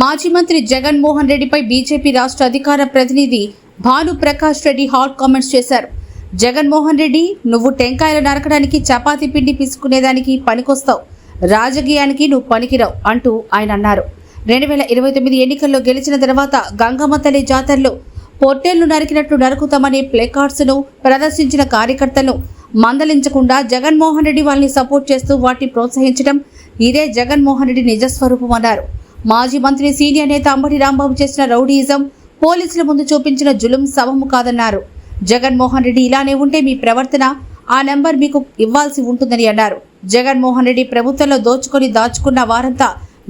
మాజీ మంత్రి జగన్మోహన్ రెడ్డిపై బీజేపీ రాష్ట్ర అధికార ప్రతినిధి భాను ప్రకాష్ రెడ్డి హాట్ కామెంట్స్ చేశారు. జగన్మోహన్ రెడ్డి నువ్వు టెంకాయలు నరకడానికి చపాతి పిండి పిసుకునేదానికి పనికొస్తావు. రాజకీయానికి నువ్వు పనికిరావు అంటూ ఆయన అన్నారు. రెండు వేల ఇరవై తొమ్మిది ఎన్నికల్లో గెలిచిన తర్వాత గంగమ్మ తల్లి జాతరలో పొట్టేళ్ళు నరికినట్లు నరుకుతామనే ప్లేకార్డ్స్ను ప్రదర్శించిన కార్యకర్తలను మందలించకుండా జగన్మోహన్ రెడ్డి వాళ్ళని సపోర్ట్ చేస్తూ వాటిని ప్రోత్సహించడం ఇదే జగన్మోహన్ రెడ్డి నిజస్వరూపం అన్నారు. మాజీ మంత్రి సీనియర్ నేత అంబటి రాంబాబు చేసిన రౌడీయిజం పోలీసుల ముందు చూపించిన జులుం సవము కాదన్నారు. జగన్మోహన్ రెడ్డి ఇలానే ఉంటే మీ ప్రవర్తన ఆ నెంబర్ మీకు ఇవ్వాల్సి ఉంటుందని అన్నారు. జగన్మోహన్ రెడ్డి ప్రభుత్వంలో దోచుకొని దాచుకున్న వారంతా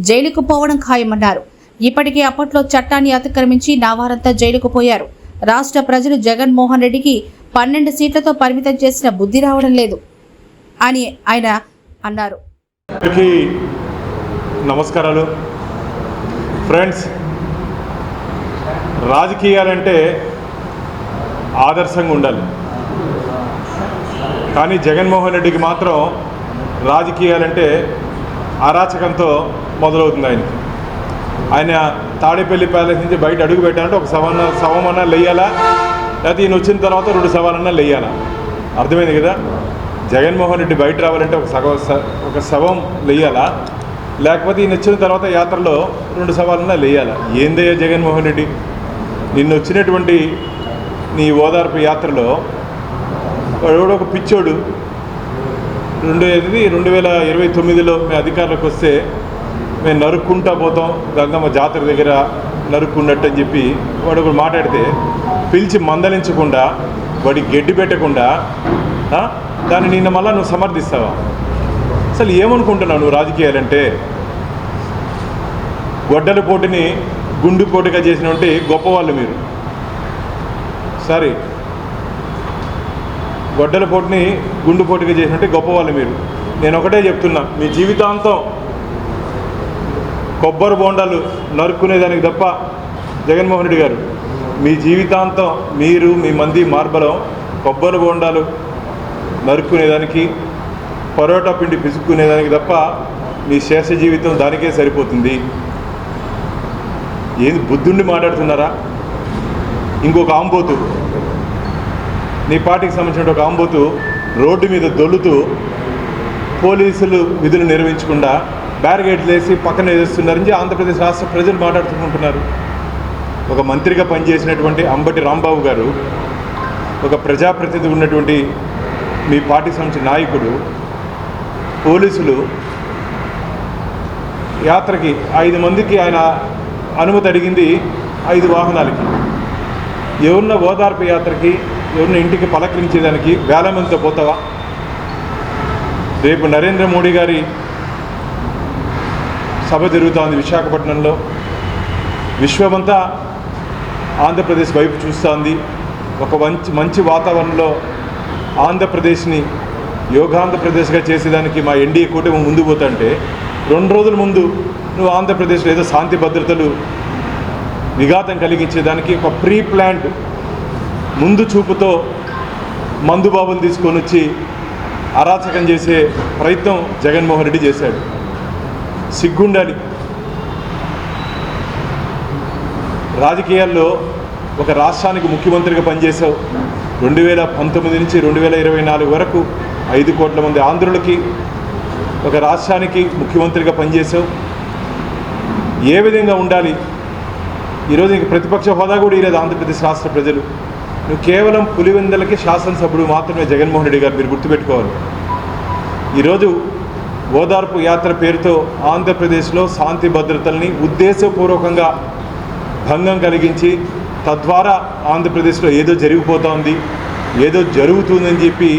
జైలుకు పోవడం ఖాయమన్నారు. ఇప్పటికే అప్పట్లో చట్టాన్ని అతిక్రమించి నా వారంతా జైలుకు పోయారు. రాష్ట్ర ప్రజలు జగన్మోహన్ రెడ్డికి పన్నెండు సీట్లతో పరిమితం చేసిన బుద్ధి రావడం లేదు అని ఆయన అన్నారు. నమస్కారాలు. ఫ్రెండ్స్ రాజకీయాలంటే ఆదర్శంగా ఉండాలి. కానీ జగన్మోహన్ రెడ్డికి మాత్రం రాజకీయాలంటే అరాచకంతో మొదలవుతుంది ఆయనకి. ఆయన తాడేపల్లి ప్యాలెస్ నుంచి బయట అడుగు పెట్టాలంటే ఒక సవన్న సవమన్నా లేయాలా? లేకపోతే ఈయన వచ్చిన తర్వాత రెండు సవాలన్నా లేయాలా? అర్థమైంది కదా? జగన్మోహన్ రెడ్డి బయట రావాలంటే ఒక సగ స- ఒక శవం లేయాలా? లేకపోతే ఈయన వచ్చిన తర్వాత యాత్రలో రెండు సవాళ్ళన్నా లేయాలా? ఏందయ్యా జగన్మోహన్ రెడ్డి? నిన్న వచ్చినటువంటి నీ ఓదార్పు యాత్రలో ఎవడో ఒక పిచ్చోడు. రెండు ఎనిమిది రెండు వేల ఇరవై తొమ్మిదిలో మేము అధికారులకు వస్తే మేము నరుక్కుంటా పోతాం. గంగమ్మ జాతర దగ్గర నరుక్కున్నట్టు అని చెప్పి వాడు ఒకడు మాట్లాడితే పిలిచి మందలించకుండా వాడికి గడ్డి పెట్టకుండా దాన్ని నిన్న మళ్ళీ నువ్వు సమర్థిస్తావా? అసలు ఏమనుకుంటున్నావు నువ్వు రాజకీయాలంటే? గొడ్డల పోటీని గుండు పోటీగా చేసినటువంటి గొప్పవాళ్ళు మీరు. సారీ. గొడ్డల పోటీని గుండు పోటీగా చేసినట్టే గొప్పవాళ్ళు మీరు. నేను ఒకటే చెప్తున్నా మీ జీవితాంతం కొబ్బరి బోండాలు నరుక్కునేదానికి తప్ప జగన్మోహన్ రెడ్డి గారు మీ జీవితాంతం మీరు మీ మంది మార్బలం కొబ్బరి బోండాలు నరుక్కునేదానికి పరోటా పిండి పిసుక్కునేదానికి తప్ప మీ శేష జీవితం దానికే సరిపోతుంది. ఏది బుద్ధుండి మాట్లాడుతున్నారా? ఇంకొక ఆంబోతు. నీ పార్టీకి సంబంధించిన ఒక ఆంబోతు రోడ్డు మీద దొల్లుతూ పోలీసులు విధులు నిర్వహించకుండా బ్యారిగేట్లు వేసి పక్కన వేస్తున్నారని ఆంధ్రప్రదేశ్ రాష్ట్ర ప్రజలు మాట్లాడుతుంటున్నారు. ఒక మంత్రిగా పనిచేసినటువంటి అంబటి రాంబాబు గారు ఒక ప్రజాప్రతినిధి ఉన్నటువంటి మీ పార్టీకి సంబంధించిన నాయకుడు పోలీసులు యాత్రకి ఐదు మందికి ఆయన అనుమతి అడిగింది ఐదు వాహనాలకి. ఎవరిన ఓదార్పు యాత్రకి ఎవరిన ఇంటికి పలకరించేదానికి వేల మందితో పోతావా? రేపు నరేంద్ర మోడీ గారి సభ జరుగుతోంది విశాఖపట్నంలో. విశ్వమంతా ఆంధ్రప్రదేశ్ వైపు చూస్తోంది. ఒక మంచి మంచి వాతావరణంలో ఆంధ్రప్రదేశ్ని యోగాంధ్రప్రదేశ్గా చేసేదానికి మా ఎన్డీఏ కూటమి ముందు పోతుంటే రెండు రోజుల ముందు నువ్వు ఆంధ్రప్రదేశ్లో ఏదో శాంతి భద్రతలు విఘాతం కలిగించేదానికి ఒక ప్రీ ప్లాంట్ ముందు చూపుతో మందుబాబులు తీసుకొని వచ్చి అరాచకం చేసే ప్రయత్నం జగన్మోహన్ రెడ్డి చేశాడు. సిగ్గుండాలి. రాజకీయాల్లో ఒక రాష్ట్రానికి ముఖ్యమంత్రిగా పనిచేశావు. రెండు వేల పంతొమ్మిది నుంచి రెండు వేల ఇరవై నాలుగు వరకు ఐదు కోట్ల మంది ఆంధ్రులకి ఒక రాష్ట్రానికి ముఖ్యమంత్రిగా పనిచేసావు ఏ విధంగా ఉండాలి? ఈరోజు ఇంక ప్రతిపక్ష హోదా కూడా ఈరోజు ఆంధ్రప్రదేశ్ రాష్ట్ర ప్రజలు. నువ్వు కేవలం పులివెందలకి శాసనసభ్యుడు మాత్రమే జగన్మోహన్ రెడ్డి గారు మీరు గుర్తుపెట్టుకోవాలి. ఈరోజు ఓదార్పు యాత్ర పేరుతో ఆంధ్రప్రదేశ్లో శాంతి భద్రతల్ని ఉద్దేశపూర్వకంగా భంగం కలిగించి తద్వారా ఆంధ్రప్రదేశ్లో ఏదో జరిగిపోతోంది ఏదో జరుగుతుందని చెప్పి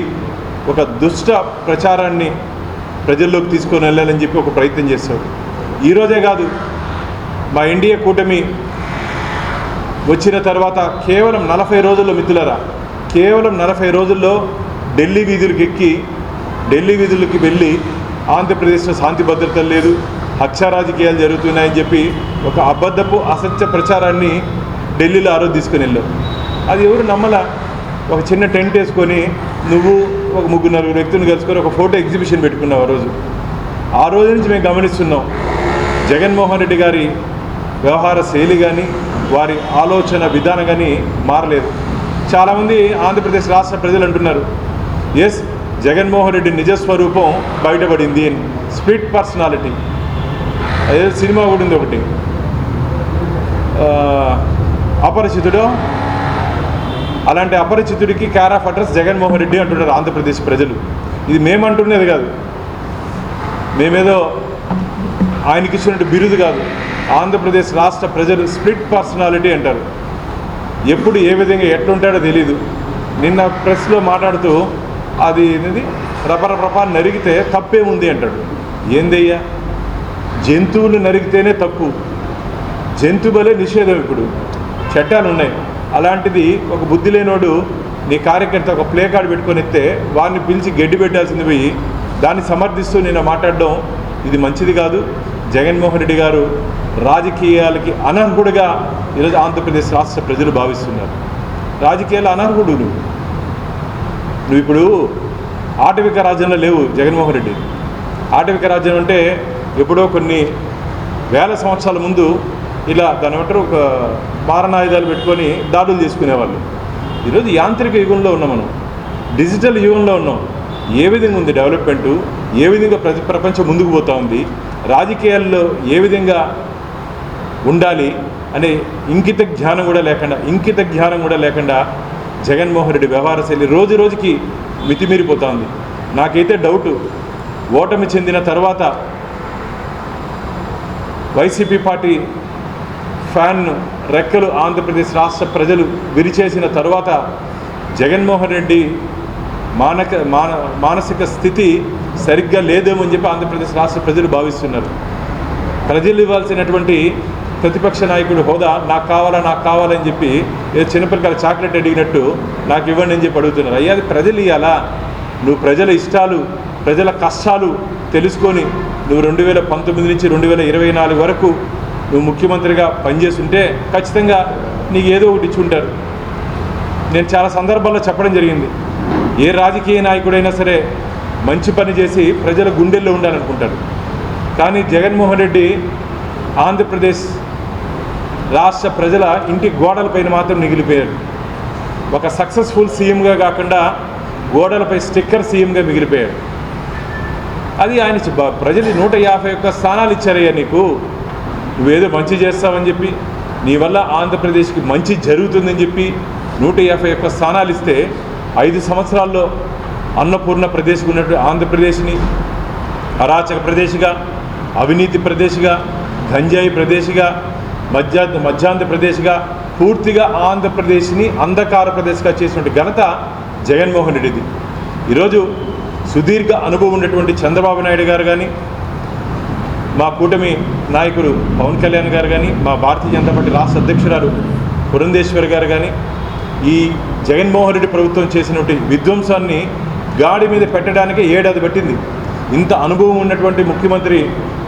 ఒక దుష్ట ప్రచారాన్ని ప్రజల్లోకి తీసుకొని వెళ్ళాలని చెప్పి ఒక ప్రయత్నం చేశారు. ఈరోజే కాదు మా ఎన్డీఏ కూటమి వచ్చిన తర్వాత కేవలం నలభై రోజుల్లో మిత్రులరా కేవలం నలభై రోజుల్లో ఢిల్లీ వీధులకు ఎక్కి ఢిల్లీ వీధులకి వెళ్ళి ఆంధ్రప్రదేశ్లో శాంతి భద్రత లేదు హత్య రాజకీయాలు జరుగుతున్నాయని చెప్పి ఒక అబద్ధపు అసత్య ప్రచారాన్ని ఢిల్లీలో ఆరోజు తీసుకుని వెళ్ళాం అది ఎవరు నమ్మల? ఒక చిన్న టెంట్ వేసుకొని నువ్వు ఒక ముగ్గురు నలుగురు వ్యక్తులను కలుసుకొని ఒక ఫోటో ఎగ్జిబిషన్ పెట్టుకున్నావు ఆ రోజు. ఆ రోజు నుంచి మేము గమనిస్తున్నాం. జగన్మోహన్ రెడ్డి గారి వ్యవహార శైలి కానీ వారి ఆలోచన విధానం కానీ మారలేదు. చాలామంది ఆంధ్రప్రదేశ్ రాష్ట్ర ప్రజలు అంటున్నారు ఎస్ జగన్మోహన్ రెడ్డి నిజస్వరూపం బయటపడింది అని. Split personality. అదే సినిమా కూడా ఉంది ఒకటి. అపరిచితుడు అలాంటి అపరిచితుడికి care of address Jaganmohan Reddy అంటున్నారు ఆంధ్రప్రదేశ్ ప్రజలు. ఇది మేమంటున్నది కాదు. మేమేదో ఆయనకి ఇచ్చినట్టు బిరుదు కాదు. ఆంధ్రప్రదేశ్ రాష్ట్ర ప్రజలు స్ప్లిట్ పర్సనాలిటీ అంటారు. ఎప్పుడు ఏ విధంగా ఎట్లుంటాడో తెలియదు నిన్న ప్రెస్లో మాట్లాడుతూ అది అనేది రపర రపా నరిగితే తప్పేముంది అంటాడు. ఏందయ్యా? జంతువులు నరిగితేనే తప్పు. జంతువులే నిషేధం ఇప్పుడు. చట్టాలు ఉన్నాయి అలాంటిది ఒక బుద్ధి లేనోడు నీ కార్యకర్త ఒక ప్లే కార్డు పెట్టుకొని ఎత్తే వారిని పిలిచి గడ్డి పెట్టాల్సింది పోయి దాన్ని సమర్థిస్తూ నేను మాట్లాడడం ఇది మంచిది కాదు. జగన్మోహన్ రెడ్డి గారు రాజకీయాలకి అనర్హుడుగా ఈరోజు ఆంధ్రప్రదేశ్ రాష్ట్ర ప్రజలు భావిస్తున్నారు. రాజకీయాలు అనర్హుడు నువ్వు. నువ్వు ఇప్పుడు ఆటవిక రాజ్యంలో లేవు జగన్మోహన్ రెడ్డి. ఆటవిక రాజ్యం అంటే ఎప్పుడో కొన్ని వేల సంవత్సరాల ముందు ఇలా దాని ఏమంటారు ఒక మారణాయుధాలు పెట్టుకొని దాడులు చేసుకునేవాళ్ళు. ఈరోజు యాంత్రిక యుగంలో ఉన్నాం మనం. డిజిటల్ యుగంలో ఉన్నాం. ఏ విధంగా ఉంది డెవలప్మెంటు? ఏ విధంగా ప్రతి ప్రపంచం ముందుకు పోతూ ఉంది? రాజకీయాల్లో ఏ విధంగా ఉండాలి అనే ఇంకిత జ్ఞానం కూడా లేకుండా ఇంకిత జ్ఞానం కూడా లేకుండా జగన్మోహన్ రెడ్డి వ్యవహార శైలి రోజు రోజుకి మితిమీరిపోతూ ఉంది. నాకైతే డౌటు ఓటమి చెందిన తర్వాత వైసీపీ పార్టీ ఫ్యాన్ను రెక్కలు ఆంధ్రప్రదేశ్ రాష్ట్ర ప్రజలు విరిచేసిన తర్వాత జగన్మోహన్ రెడ్డి మానక మాన మానసిక స్థితి సరిగ్గా లేదేమో అని చెప్పి ఆంధ్రప్రదేశ్ రాష్ట్ర ప్రజలు భావిస్తున్నారు. ప్రజలు ఇవ్వాల్సినటువంటి ప్రతిపక్ష నాయకుడు హోదా నాకు కావాలా నాకు కావాలని చెప్పి ఏదో చిన్నపిల్లకాయలు చాక్లెట్ అడిగినట్టు నాకు ఇవ్వండి అని చెప్పి అడుగుతున్నారు. అయ్యా అది ప్రజలు ఇవ్వాలా నువ్వు ప్రజల ఇష్టాలు ప్రజల కష్టాలు తెలుసుకొని నువ్వు రెండు వేల పంతొమ్మిది నుంచి రెండు వేల ఇరవై నాలుగు వరకు నువ్వు ముఖ్యమంత్రిగా పనిచేస్తుంటే ఖచ్చితంగా నీకు ఏదో ఒకటి ఇచ్చి ఉంటారు. నేను చాలా సందర్భాల్లో చెప్పడం జరిగింది. ఏ రాజకీయ నాయకుడైనా సరే మంచి పని చేసి ప్రజల గుండెల్లో ఉండాలనుకుంటారు కానీ జగన్మోహన్ రెడ్డి ఆంధ్రప్రదేశ్ రాష్ట్ర ప్రజల ఇంటి గోడలపైన మాత్రం మిగిలిపోయాడు. ఒక సక్సెస్ఫుల్ సీఎంగా కాకుండా గోడలపై స్టిక్కర్ సీఎంగా మిగిలిపోయాడు. అది ఆయన ప్రజలు నూట యాభై ఒక్క స్థానాలు ఇచ్చారయ్యా నీకు. నువ్వేదో మంచి చేస్తావని చెప్పి నీ వల్ల ఆంధ్రప్రదేశ్కి మంచి జరుగుతుందని చెప్పి నూట యాభై ఒక్క స్థానాలు ఇస్తే ఐదు సంవత్సరాల్లో అన్నపూర్ణ ప్రదేశ్కి ఉన్నట్టు ఆంధ్రప్రదేశ్ని అరాచక ప్రదేశ్గా అవినీతి ప్రదేశ్గా గంజాయి ప్రదేశ్గా మధ్య మధ్యాంధ్ర ప్రదేశ్గా పూర్తిగా ఆంధ్రప్రదేశ్ని అంధకార ప్రదేశ్గా చేసినటువంటి ఘనత జగన్మోహన్ రెడ్డిది. ఈరోజు సుదీర్ఘ అనుభవం ఉన్నటువంటి చంద్రబాబు నాయుడు గారు కానీ మా కూటమి నాయకులు పవన్ కళ్యాణ్ గారు కానీ మా భారతీయ జనతా పార్టీ రాష్ట్ర అధ్యక్షురాలు పురంధేశ్వరి గారు కానీ ఈ జగన్మోహన్ రెడ్డి ప్రభుత్వం చేసినటువంటి విధ్వంసాన్ని గాడి మీద పెట్టడానికి ఏడాది పట్టింది. ఇంత అనుభవం ఉన్నటువంటి ముఖ్యమంత్రి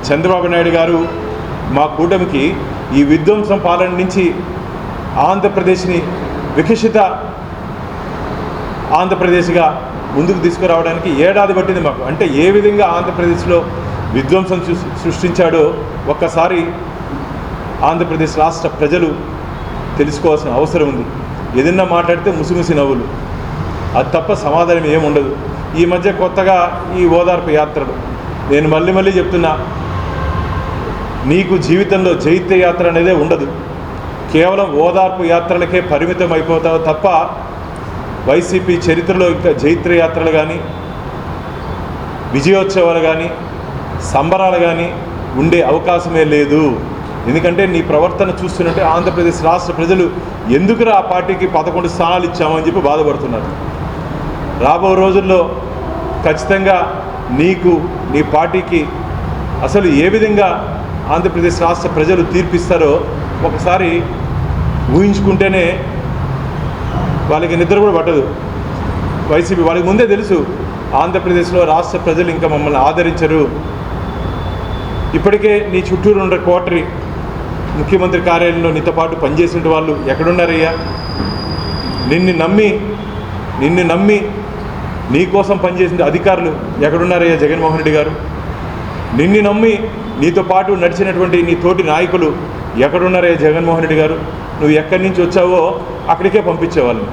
చంద్రబాబు నాయుడు గారు మా కూటమికి ఈ విధ్వంసం పాలన నుంచి ఆంధ్రప్రదేశ్ని వికసిత ఆంధ్రప్రదేశ్గా ముందుకు తీసుకురావడానికి ఏడాది పట్టింది మాకు. అంటే ఏ విధంగా ఆంధ్రప్రదేశ్లో విధ్వంసం సృ- సృష్టించాడో. ఒక్కసారి ఆంధ్రప్రదేశ్ రాష్ట్ర ప్రజలు తెలుసుకోవాల్సిన అవసరం ఉంది. ఏదన్నా మాట్లాడితే ముసిముసి నవ్వులు. అది తప్ప సమాధానం ఏముండదు ఈ మధ్య కొత్తగా ఈ ఓదార్పు యాత్రలు. నేను మళ్ళీ మళ్ళీ చెప్తున్నా నీకు జీవితంలో జైత్య యాత్ర అనేదే ఉండదు. కేవలం ఓదార్పు యాత్రలకే పరిమితం అయిపోతావు తప్ప వైసీపీ చరిత్రలో ఇంకా జైత్ర యాత్రలు కానీ విజయోత్సవాలు కానీ సంబరాలు కానీ ఉండే అవకాశమే లేదు. ఎందుకంటే నీ ప్రవర్తన చూస్తుంటే ఆంధ్రప్రదేశ్ రాష్ట్ర ప్రజలు ఎందుకురా ఆ పార్టీకి పదకొండు స్థానాలు ఇచ్చామని చెప్పి బాధపడుతున్నారు. రాబో రోజుల్లో ఖచ్చితంగా నీకు నీ పార్టీకి అసలు ఏ విధంగా ఆంధ్రప్రదేశ్ రాష్ట్ర ప్రజలు తీర్పిస్తారో ఒకసారి ఊహించుకుంటేనే వాళ్ళకి నిద్ర కూడా పట్టదు. వైసీపీ వాళ్ళకి ముందే తెలుసు ఆంధ్రప్రదేశ్లో రాష్ట్ర ప్రజలు ఇంకా మమ్మల్ని ఆదరించరు. ఇప్పటికే నీ చుట్టూరు ఉన్న కోటరి ముఖ్యమంత్రి కార్యాలయంలో నీతో పాటు పనిచేసిన వాళ్ళు ఎక్కడున్నారయ్యా? నిన్ను నమ్మి నిన్ను నమ్మి నీ కోసం పనిచేసిన అధికారులు ఎక్కడున్నారయ్యా జగన్మోహన్ రెడ్డి గారు? నిన్ను నమ్మి నీతో పాటు నడిచినటువంటి నీ తోటి నాయకులు ఎక్కడున్నారయ్యా జగన్మోహన్ రెడ్డి గారు? నువ్వు ఎక్కడి నుంచి వచ్చావో అక్కడికే పంపించేవాళ్ళని.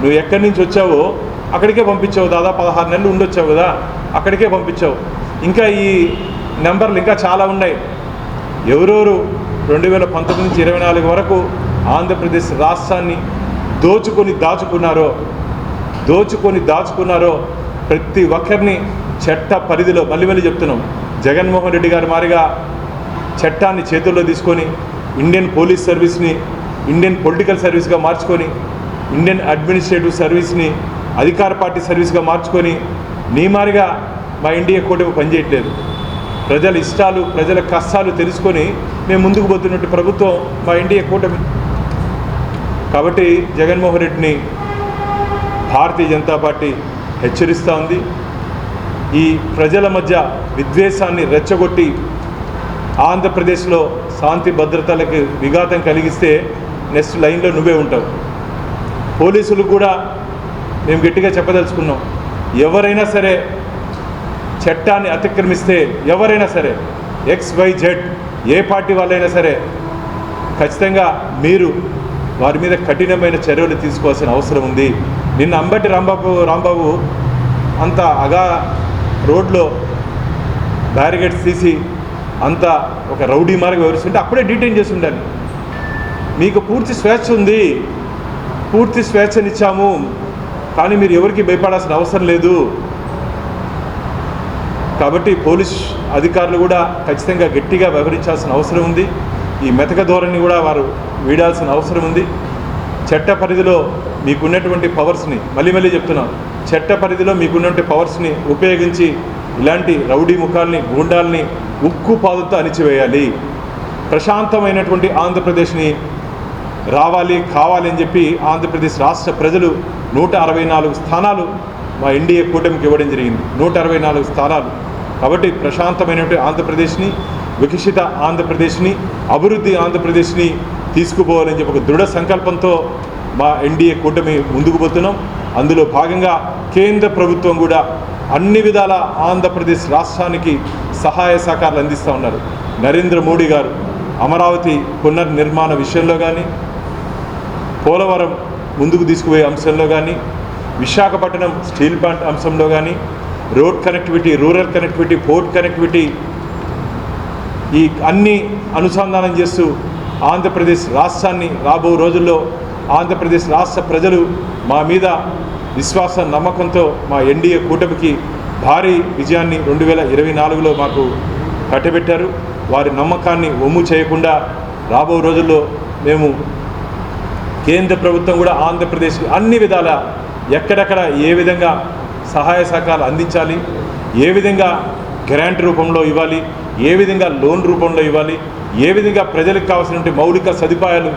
నువ్వు ఎక్కడి నుంచి వచ్చావో అక్కడికే పంపించావు. దాదాపు పదహారు నెలలు ఉండొచ్చావు కదా అక్కడికే పంపించావు. ఇంకా ఈ నెంబర్లు ఇంకా చాలా ఉన్నాయి. ఎవరెవరు రెండు వేల పంతొమ్మిది నుంచి ఇరవై నాలుగు వరకు ఆంధ్రప్రదేశ్ రాష్ట్రాన్ని దోచుకొని దాచుకున్నారో దోచుకొని దాచుకున్నారో ప్రతి ఒక్కరిని చట్ట పరిధిలో మళ్ళీ మళ్ళీ చెప్తున్నాం. జగన్మోహన్ రెడ్డి గారి మారిగా చట్టాన్ని చేతుల్లో తీసుకొని ఇండియన్ పోలీస్ సర్వీస్ని ఇండియన్ పొలిటికల్ సర్వీస్గా మార్చుకొని ఇండియన్ అడ్మినిస్ట్రేటివ్ సర్వీస్ని అధికార పార్టీ సర్వీస్గా మార్చుకొని నీ మారిగా మా ఇండియా కూటమి పనిచేయట్లేదు. ప్రజల ఇష్టాలు ప్రజల కష్టాలు తెలుసుకొని మేము ముందుకు పోతున్నట్టు ప్రభుత్వం మా ఎన్డీఏ కూటమి. కాబట్టి జగన్మోహన్ రెడ్డిని భారతీయ జనతా పార్టీ హెచ్చరిస్తూ ఉంది. ఈ ప్రజల మధ్య విద్వేషాన్ని రెచ్చగొట్టి ఆంధ్రప్రదేశ్లో శాంతి భద్రతలకు విఘాతం కలిగిస్తే నెక్స్ట్ లైన్లో నువ్వే ఉంటావు. పోలీసులు కూడా మేము గట్టిగా చెప్పదలుచుకున్నాం. ఎవరైనా సరే చట్టాన్ని అతిక్రమిస్తే ఎవరైనా సరే ఎక్స్ వై జెడ్ ఏ పార్టీ వాళ్ళైనా సరే ఖచ్చితంగా మీరు వారి మీద కఠినమైన చర్యలు తీసుకోవాల్సిన అవసరం ఉంది. నిన్న అంబటి రాంబాబు రాంబాబు అంత అగా రోడ్లో బ్యారిగేడ్స్ తీసి అంత ఒక రౌడీ మార్గం వివరిస్తుంటే అప్పుడే డీటైన్ చేసి ఉండాలి మీకు పూర్తి స్వేచ్ఛ ఉంది. పూర్తి స్వేచ్ఛనిచ్చాము. కానీ మీరు ఎవరికి భయపడాల్సిన అవసరం లేదు. కాబట్టి పోలీస్ అధికారులు కూడా ఖచ్చితంగా గట్టిగా వ్యవహరించాల్సిన అవసరం ఉంది. ఈ మెతక ధోరణి కూడా వారు వీడాల్సిన అవసరం ఉంది. చట్ట పరిధిలో మీకున్నటువంటి పవర్స్ని మళ్ళీ మళ్ళీ చెప్తున్నాం చట్ట పరిధిలో మీకున్నటువంటి పవర్స్ని ఉపయోగించి ఇలాంటి రౌడీ ముఖాల్ని గూండాల్ని ఉక్కు పాదుతో అణిచివేయాలి. ప్రశాంతమైనటువంటి ఆంధ్రప్రదేశ్ని రావాలి కావాలి అని చెప్పి ఆంధ్రప్రదేశ్ రాష్ట్ర ప్రజలు నూట అరవై నాలుగు స్థానాలు మా ఎన్డీఏ కూటమికి ఇవ్వడం జరిగింది. నూట అరవై నాలుగు స్థానాలు. కాబట్టి ప్రశాంతమైనటువంటి ఆంధ్రప్రదేశ్ని వికసిత ఆంధ్రప్రదేశ్ని అభివృద్ధి ఆంధ్రప్రదేశ్ని తీసుకుపోవాలని చెప్పి ఒక దృఢ సంకల్పంతో మా ఎన్డీఏ కూటమి ముందుకు పోతున్నాం. అందులో భాగంగా కేంద్ర ప్రభుత్వం కూడా అన్ని విధాల ఆంధ్రప్రదేశ్ రాష్ట్రానికి సహాయ సహకారాలు అందిస్తూ ఉన్నారు. నరేంద్ర మోడీ గారు అమరావతి పునర్నిర్మాణ విషయంలో కానీ పోలవరం ముందుకు తీసుకుపోయే అంశంలో కానీ విశాఖపట్నం స్టీల్ ప్లాంట్ అంశంలో కానీ road connectivity rural connectivity port connectivity ఈ అన్ని అనుసంధానం చేస్తూ ఆంధ్రప్రదేశ్ రాష్ట్రాన్ని రాబో రోజుల్లో ఆంధ్రప్రదేశ్ రాష్ట్ర ప్రజలు మా మీద విశ్వాస నమ్మకంతో మా ఎన్డీఏ కూటమికి భారీ విజయాన్ని రెండు వేల ఇరవై నాలుగులో మాకు కట్టబెట్టారు. వారి నమ్మకాన్ని ఒమ్ము చేయకుండా రాబో రోజుల్లో మేము కేంద్ర ప్రభుత్వం కూడా ఆంధ్రప్రదేశ్కి అన్ని విధాల ఎక్కడెక్కడ ఏ విధంగా సహాయ సహకారాలు అందించాలి. ఏ విధంగా గ్రాంట్ రూపంలో ఇవ్వాలి ఏ విధంగా లోన్ రూపంలో ఇవ్వాలి ఏ విధంగా ప్రజలకు కావాల్సినటువంటి మౌలిక సదుపాయాలు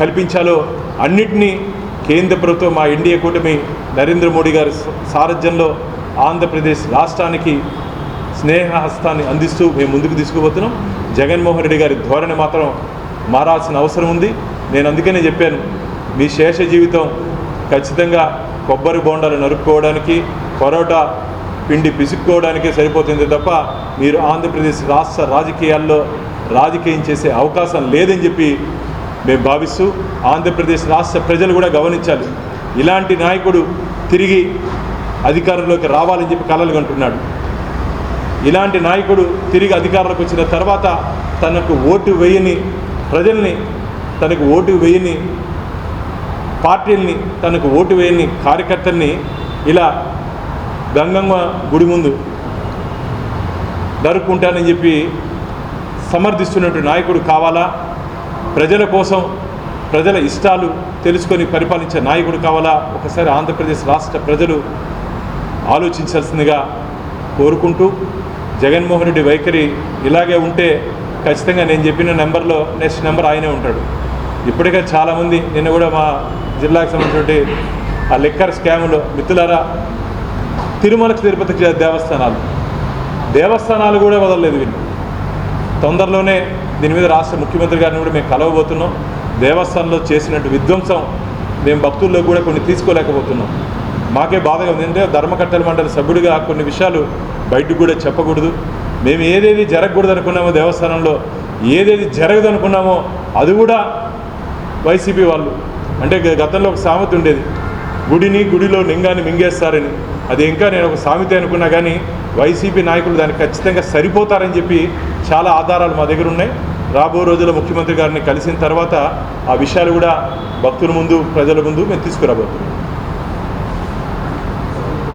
కల్పించాలో అన్నిటినీ కేంద్ర ప్రభుత్వం మా ఎన్డీఏ కూటమి నరేంద్ర మోడీ గారి సారథ్యంలో ఆంధ్రప్రదేశ్ రాష్ట్రానికి స్నేహహస్తాన్ని అందిస్తూ మేము ముందుకు తీసుకుపోతున్నాం. జగన్మోహన్ రెడ్డి గారి ధోరణి మాత్రం మారాల్సిన అవసరం ఉంది. నేను అందుకనే చెప్పాను మీ శేష జీవితం ఖచ్చితంగా కొబ్బరి బోండాలు నరుపుకోవడానికి పరోటా పిండి పిసుక్కోవడానికే సరిపోతుంది తప్ప మీరు ఆంధ్రప్రదేశ్ రాష్ట్ర రాజకీయాల్లో రాజకీయం చేసే అవకాశం లేదని చెప్పి మేము భావిస్తూ ఆంధ్రప్రదేశ్ రాష్ట్ర ప్రజలు కూడా గమనించాలి. ఇలాంటి నాయకుడు తిరిగి అధికారంలోకి రావాలని చెప్పి కలలుగంటున్నాడు ఇలాంటి నాయకుడు తిరిగి అధికారంలోకి వచ్చిన తర్వాత తనకు ఓటు వేయని ప్రజల్ని తనకు ఓటు వేయని పార్టీల్ని తనకు ఓటు వేయని కార్యకర్తల్ని ఇలా గంగమ్మ గుడి ముందు దరుక్కుంటానని చెప్పి సమర్థిస్తున్నట్టు నాయకుడు కావాలా? ప్రజల కోసం ప్రజల ఇష్టాలు తెలుసుకొని పరిపాలించే నాయకుడు కావాలా? ఒకసారి ఆంధ్రప్రదేశ్ రాష్ట్ర ప్రజలు ఆలోచించాల్సిందిగా కోరుకుంటూ జగన్మోహన్ రెడ్డి వైఖరి ఇలాగే ఉంటే ఖచ్చితంగా నేను చెప్పిన నెంబర్లో నెక్స్ట్ నెంబర్ ఆయనే ఉంటాడు. ఇప్పటికే చాలామంది నిన్న కూడా మా జిల్లాకు సంబంధించినటువంటి ఆ లిక్కర్ స్కాములో మిత్రులారా తిరుమల తిరుపతి దేవస్థానాలు. దేవస్థానాలు కూడా వదలలేదు వీళ్ళు. తొందరలోనే దీని మీద రాష్ట్ర ముఖ్యమంత్రి గారిని కూడా మేము కలవబోతున్నాం. దేవస్థానంలో చేసినట్టు విధ్వంసం మేము భక్తుల్లో కూడా కొన్ని తీసుకోలేకపోతున్నాం. మాకే బాధగా ఉంది. అంటే ధర్మకట్టల మండలి సభ్యుడిగా కొన్ని విషయాలు బయటకు కూడా చెప్పకూడదు. మేము ఏదేది జరగకూడదు అనుకున్నామో దేవస్థానంలో ఏదేది జరగదు అనుకున్నామో అది కూడా వైసీపీ వాళ్ళు. అంటే గతంలో ఒక సామెత ఉండేది. గుడిని గుడిలో లింగాన్ని మింగేస్తారని. అది ఇంకా నేను ఒక సామెత అనుకున్నా కానీ వైసీపీ నాయకులు దానికి ఖచ్చితంగా సరిపోతారని చెప్పి చాలా ఆధారాలు మా దగ్గర ఉన్నాయి. రాబో రోజుల్లో ముఖ్యమంత్రి గారిని కలిసిన తర్వాత ఆ విషయాలు కూడా భక్తుల ముందు ప్రజల ముందు మేము తీసుకురాబోతున్నాం.